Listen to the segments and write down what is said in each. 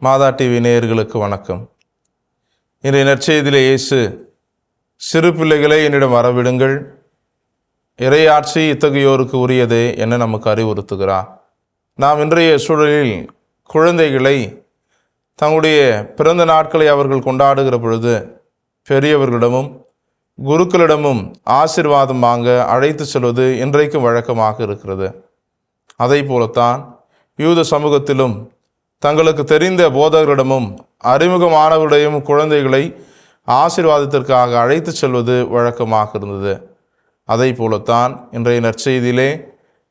மாதா TV நேயர்களுக்கு வணக்கம். இன்றைய நற்செய்தியிலே இயேசு சிறு பிள்ளைகளை என்னிடம் வரவிடுங்கள். இறையாட்சி இத்தகையோருக்கு உரியதே என நமக்கு அறிவுறுத்துகிறார். நாம் இன்றைய சூழலில் குழந்தைகளை தங்களுடைய பிறந்த நாட்களை அவர்கள் கொண்டாடுகிற பொழுது பெரியவர்களிடமும் குருக்களிடமும் ஆசிர்வாதம் வாங்க அழைத்து செல்வது இன்றைக்கும் வழக்கமாக இருக்கிறது. அதை போலத்தான் யூத சமூகத்திலும் தங்களுக்கு தெரிந்த போதகரிடமும் அறிமுகமானவருடையும் குழந்தைகளை ஆசிர்வாதத்திற்காக அழைத்து செல்வது வழக்கமாக இருந்தது. அதை போலத்தான் இன்றைய நற்செய்தியிலே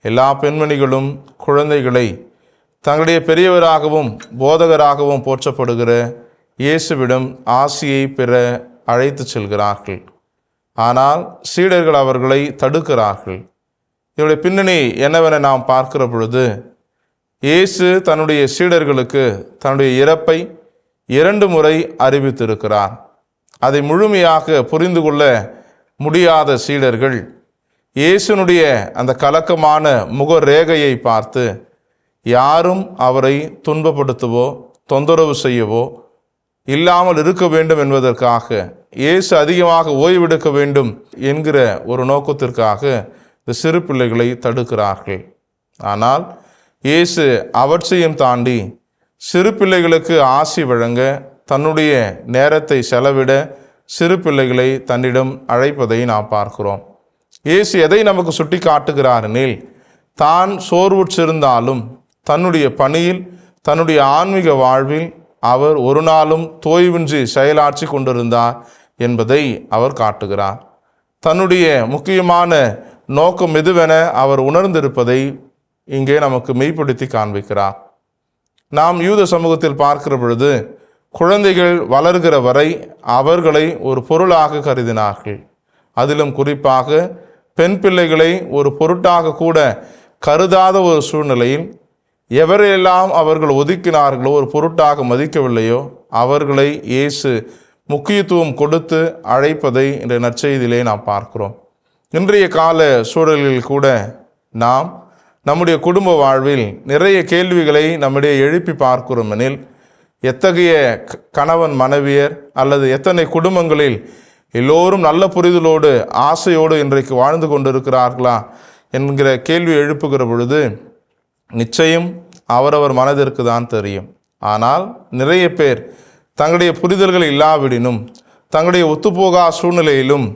எல்லா பெண்மணிகளும் குழந்தைகளை தங்களுடைய பெரியவராகவும் போதகராகவும் போற்றப்படுகிற இயேசுவிடம் ஆசியை பெற அழைத்து செல்கிறார்கள். ஆனால் சீடர்கள் அவர்களை தடுக்கிறார்கள். இதனுடைய பின்னணி என்னவென நாம் பார்க்கிற பொழுது இயேசு தன்னுடைய சீடர்களுக்கு தன்னுடைய இறப்பை இரண்டு முறை அறிவித்திருக்கிறார். அதை முழுமையாக புரிந்து கொள்ள முடியாத சீடர்கள் இயேசுனுடைய அந்த கலக்கமான முக ரேகையை பார்த்து யாரும் அவரை துன்பப்படுத்தவோ தொந்தரவு செய்யவோ இல்லாமல் இருக்க வேண்டும் என்பதற்காக இயேசு அதிகமாக ஓய்வெடுக்க வேண்டும் என்கிற ஒரு நோக்கத்திற்காக இந்த சிறு பிள்ளைகளை தடுக்கிறார்கள். ஆனால் இயேசு அவற்றையும் தாண்டி சிறு பிள்ளைகளுக்கு ஆசி வழங்க தன்னுடைய நேரத்தை செலவிட சிறு பிள்ளைகளை தன்னிடம் அழைப்பதை நாம் பார்க்கிறோம். இயேசு எதை நமக்கு சுட்டி காட்டுகிறார் எனில் தான் சோர்வுற்றிருந்தாலும் தன்னுடைய பணியில் தன்னுடைய ஆன்மீக வாழ்வில் அவர் ஒரு நாளும் தோய்வின்றி செயலாற்றி கொண்டிருந்தார் என்பதை அவர் காட்டுகிறார். தன்னுடைய முக்கியமான நோக்கம் எதுவென அவர் உணர்ந்திருப்பதை இங்கே நமக்கு மெய்ப்படுத்தி காண்பிக்கிறார். நாம் யூத சமூகத்தில் பார்க்கிற பொழுது குழந்தைகள் வளர்கிற வரை அவர்களை ஒரு பொருளாக கருதினார்கள். அதிலும் குறிப்பாக பெண் பிள்ளைகளை ஒரு பொருட்டாக கூட கருதாத ஒரு சூழ்நிலையில் எவரையெல்லாம் அவர்கள் ஒதுக்கினார்களோ ஒரு பொருட்டாக மதிக்கவில்லையோ அவர்களை இயேசு முக்கியத்துவம் கொடுத்து அழைப்பதை இந்த நற்செய்தியிலே நாம் பார்க்கிறோம். இன்றைய கால சூழலில் கூட நாம் நம்முடைய குடும்ப வாழ்வில் நிறைய கேள்விகளை நம்முடைய எழுப்பி பார்க்கிறோம் எனில் எத்தகைய க- கணவன் மனைவியர் அல்லது எத்தனை குடும்பங்களில் எல்லோரும் நல்ல புரிதலோடு ஆசையோடு இன்றைக்கு வாழ்ந்து கொண்டிருக்கிறார்களா என்கிற கேள்வி எழுப்புகிற பொழுது நிச்சயம் அவரவர் மனதிற்கு தான் தெரியும். ஆனால் நிறைய பேர் தங்களுடைய புரிதல்கள் இல்லாவிடினும் தங்களுடைய ஒத்துப்போகா சூழ்நிலையிலும்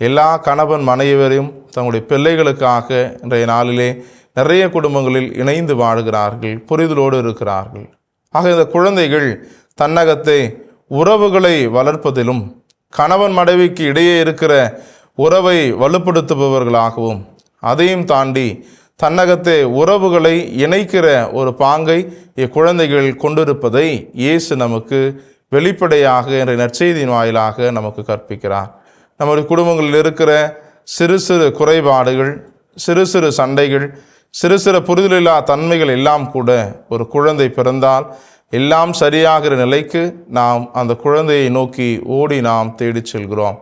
எல்லா கணவன் மனைவரையும் தங்களுடைய பிள்ளைகளுக்காக இன்றைய நாளிலே நிறைய குடும்பங்களில் இணைந்து வாழுகிறார்கள் புரிதலோடு இருக்கிறார்கள். ஆக இந்த குழந்தைகள் தன்னகத்தை உறவுகளை வளர்ப்பதிலும் கணவன் மனைவிக்கு இடையே இருக்கிற உறவை வலுப்படுத்துபவர்களாகவும் அதையும் தாண்டி தன்னகத்தை உறவுகளை இணைக்கிற ஒரு பாங்கை இக்குழந்தைகள் கொண்டிருப்பதை இயேசு நமக்கு வெளிப்படையாக என்ற நற்செய்தியின் வாயிலாக நமக்கு கற்பிக்கிறார். நம்முடைய குடும்பங்களில் இருக்கிற சிறு சிறு குறைபாடுகள் சிறு சிறு சண்டைகள் சிறு சிறு புரிதலில்லா தன்மைகள் எல்லாம் கூட ஒரு குழந்தை பிறந்தால் எல்லாம் சரியாகிற நிலைக்கு நாம் அந்த குழந்தையை நோக்கி ஓடி நாம் தேடிச் செல்கிறோம்.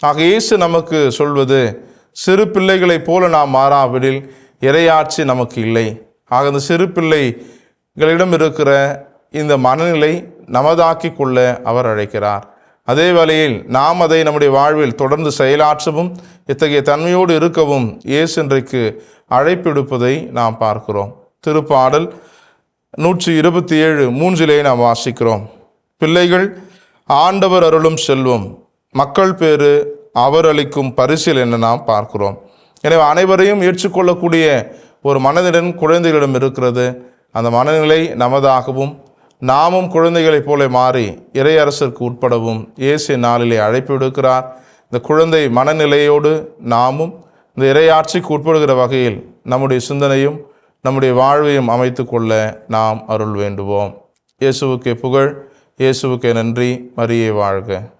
ஆக இயேசு நமக்கு சொல்வது சிறு பிள்ளைகளைப் போல நாம் மாறாவிடில் இரையாட்சி நமக்கு இல்லை. ஆக அந்த சிறு பிள்ளைகளிடம் இருக்கிற இந்த மனநிலை நமதாக்கி கொள்ள அவர் அழைக்கிறார். அதே வேளையில் நாம் அதை நம்முடைய வாழ்வில் தொடர்ந்து செயலாற்றவும் இத்தகைய தன்மையோடு இருக்கவும் இயேசு இன்றைக்கு அழைப்பிடுப்பதை நாம் பார்க்கிறோம். திருப்பாடல் நூற்றி இருபத்தி ஏழு மூன்றிலே நாம் வாசிக்கிறோம். பிள்ளைகள் ஆண்டவர் அருளும் செல்வம் மக்கள் பேறு அவர் அளிக்கும் பரிசில் என்ன நாம் பார்க்கிறோம். எனவே அனைவரையும் ஏற்றுக்கொள்ளக்கூடிய ஒரு மனதிடன் குழந்தைகளிடம் இருக்கிறது. அந்த மனநிலை நமதாகவும் நாமும் குழந்தைகளைப் போல மாறி இறையரசருக்கு உட்படவும் இயேசு நாளிலே அழைப்பு விடுக்கிறார். இந்த குழந்தை மனநிலையோடு நாமும் இந்த இறையாட்சிக்கு உட்படுகிற வகையில் நம்முடைய சிந்தனையும் நம்முடைய வாழ்வையும் அமைத்து கொள்ள நாம் அருள் வேண்டுவோம். இயேசுவுக்கே புகழ் இயேசுவுக்கே நன்றி. மரியே வாழ்க.